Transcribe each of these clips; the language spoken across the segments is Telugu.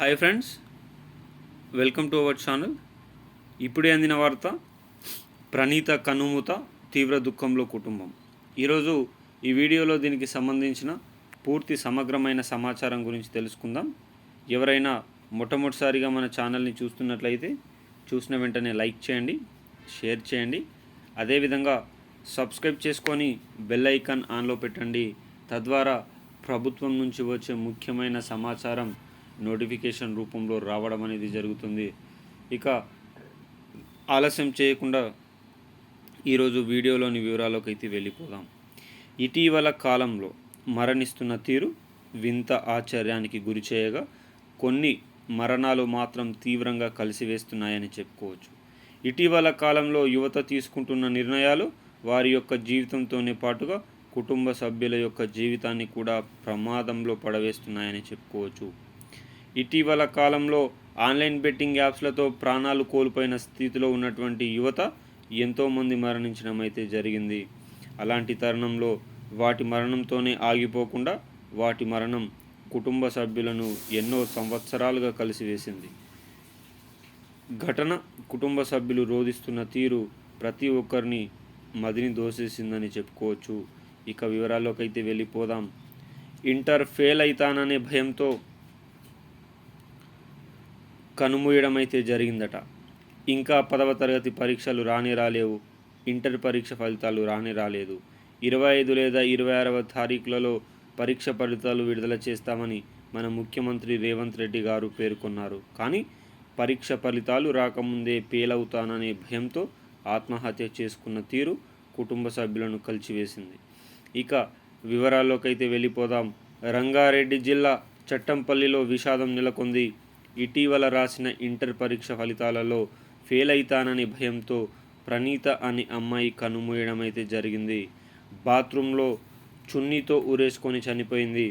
Hi friends welcome to our channel ఇప్పుడే అందిన వార్త ప్రణీత కనుమూత తీవ్ర దుఃఖంలో కుటుంబం. ఈరోజు ఈ వీడియోలో దీనికి సంబంధించిన పూర్తి సమగ్రమైన సమాచారం గురించి తెలుసుకుందాం. ఎవరైనా మొట్టమొదటిసారిగా మన ఛానల్ని చూస్తున్నట్లయితే చూసిన వెంటనే లైక్ చేయండి షేర్ చేయండి. అదేవిధంగా సబ్స్క్రైబ్ చేసుకొని బెల్ ఐకాన్ ఆన్లో పెట్టండి. తద్వారా ప్రభుత్వం నుంచి వచ్చే ముఖ్యమైన సమాచారం నోటిఫికేషన్ రూపంలో రావడం అనేది జరుగుతుంది. ఇక ఆలస్యం చేయకుండా ఈరోజు వీడియోలోని వివరాలకైతే వెళ్ళిపోదాం. ఇటీవల కాలంలో మరణిస్తున్న తీరు వింత ఆశ్చర్యానికి గురి చేయగా కొన్ని మరణాలు మాత్రం తీవ్రంగా కలిసివేస్తున్నాయని చెప్పుకోవచ్చు. ఇటీవల కాలంలో యువత తీసుకుంటున్న నిర్ణయాలు వారి యొక్క జీవితంతోనే పాటుగా కుటుంబ సభ్యుల యొక్క జీవితాన్ని కూడా ప్రమాదంలో పడవేస్తున్నాయని చెప్పుకోవచ్చు. ఇటీవల కాలంలో ఆన్లైన్ బెట్టింగ్ యాప్స్లతో ప్రాణాలు కోల్పోయిన స్థితిలో ఉన్నటువంటి యువత ఎంతోమంది మరణించడం అయితే జరిగింది. అలాంటి తరుణంలో వాటి మరణంతోనే ఆగిపోకుండా వాటి మరణం కుటుంబ సభ్యులను ఎన్నో సంవత్సరాలుగా కలిసివేసింది. ఘటన కుటుంబ సభ్యులు రోధిస్తున్న తీరు ప్రతి ఒక్కరిని మదిని దోసేసిందని చెప్పుకోవచ్చు. ఇక వివరాల్లోకి అయితే వెళ్ళిపోదాం. ఇంటర్ ఫెయిల్ అవుతాననే భయంతో కనుమూయడం అయితే జరిగిందట. ఇంకా పదవ తరగతి పరీక్షలు రాని రాలేవు. ఇంటర్ పరీక్ష ఫలితాలు రాని రాలేదు. ఇరవై ఐదు లేదా ఇరవై ఆరవ తారీఖులలో పరీక్ష ఫలితాలు విడుదల చేస్తామని మన ముఖ్యమంత్రి రేవంత్ రెడ్డి గారు పేర్కొన్నారు. కానీ పరీక్ష ఫలితాలు రాకముందే పేలవుతాననే భయంతో ఆత్మహత్య చేసుకున్న తీరు కుటుంబ సభ్యులను కలిచివేసింది. ఇక వివరాల్లోకైతే వెళ్ళిపోదాం. రంగారెడ్డి జిల్లా చట్టంపల్లిలో విషాదం నెలకొంది. ఇటీవల రాసిన ఇంటర్ పరీక్ష ఫలితాలలో ఫెయిల్ అవుతానని భయంతో ప్రణీత అనే అమ్మాయి కనుమూయడం అయితే జరిగింది. బాత్రూంలో చున్నీతో ఊరేసుకొని చనిపోయింది.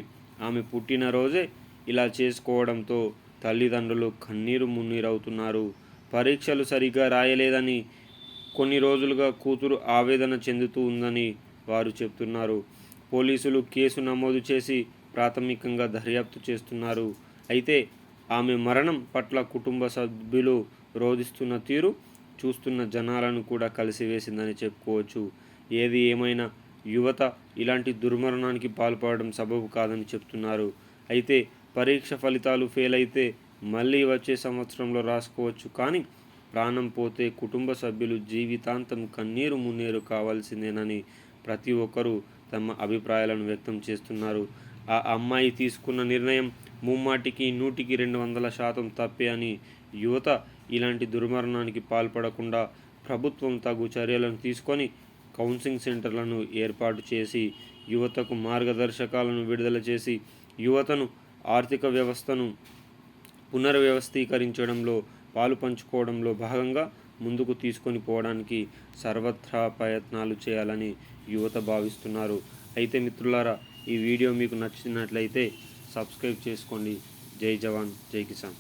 ఆమె పుట్టినరోజే ఇలా చేసుకోవడంతో తల్లిదండ్రులు కన్నీరు మున్నీరవుతున్నారు. పరీక్షలు సరిగ్గా రాయలేదని కొన్ని రోజులుగా కూతురు ఆవేదన చెందుతూ ఉందని వారు చెప్తున్నారు. పోలీసులు కేసు నమోదు చేసి ప్రాథమికంగా దర్యాప్తు చేస్తున్నారు. అయితే ఆమె మరణం పట్ల కుటుంబ సభ్యులు రోధిస్తున్న తీరు చూస్తున్న జనాలను కూడా కలిసివేసిందని చెప్పుకోవచ్చు. ఏది ఏమైనా యువత ఇలాంటి దుర్మరణానికి పాల్పడడం సబబు కాదని చెప్తున్నారు. అయితే పరీక్ష ఫలితాలు ఫెయిల్ అయితే మళ్ళీ వచ్చే సంవత్సరంలో రాసుకోవచ్చు. కానీ ప్రాణం పోతే కుటుంబ సభ్యులు జీవితాంతం కన్నీరు మున్నీరు కావాల్సిందేనని ప్రతి ఒక్కరూ తమ అభిప్రాయాలను వ్యక్తం చేస్తున్నారు. ఆ అమ్మాయి తీసుకున్న నిర్ణయం ముమ్మాటికి నూటికి రెండు వందల శాతం తప్పే అని యువత ఇలాంటి దుర్మరణానికి పాల్పడకుండా ప్రభుత్వం తగు చర్యలను తీసుకొని కౌన్సిలింగ్ సెంటర్లను ఏర్పాటు చేసి యువతకు మార్గదర్శకాలను విడుదల చేసి యువతను ఆర్థిక వ్యవస్థను పునర్వ్యవస్థీకరించడంలో పాలు పంచుకోవడంలో భాగంగా ముందుకు తీసుకొని పోవడానికి సర్వత్రా ప్రయత్నాలు చేయాలని యువత భావిస్తున్నారు. అయితే మిత్రులారా ఈ వీడియో మీకు నచ్చినట్లయితే సబ్స్క్రైబ్ చేసుకోండి. జై జవాన్ జై కిసాన్.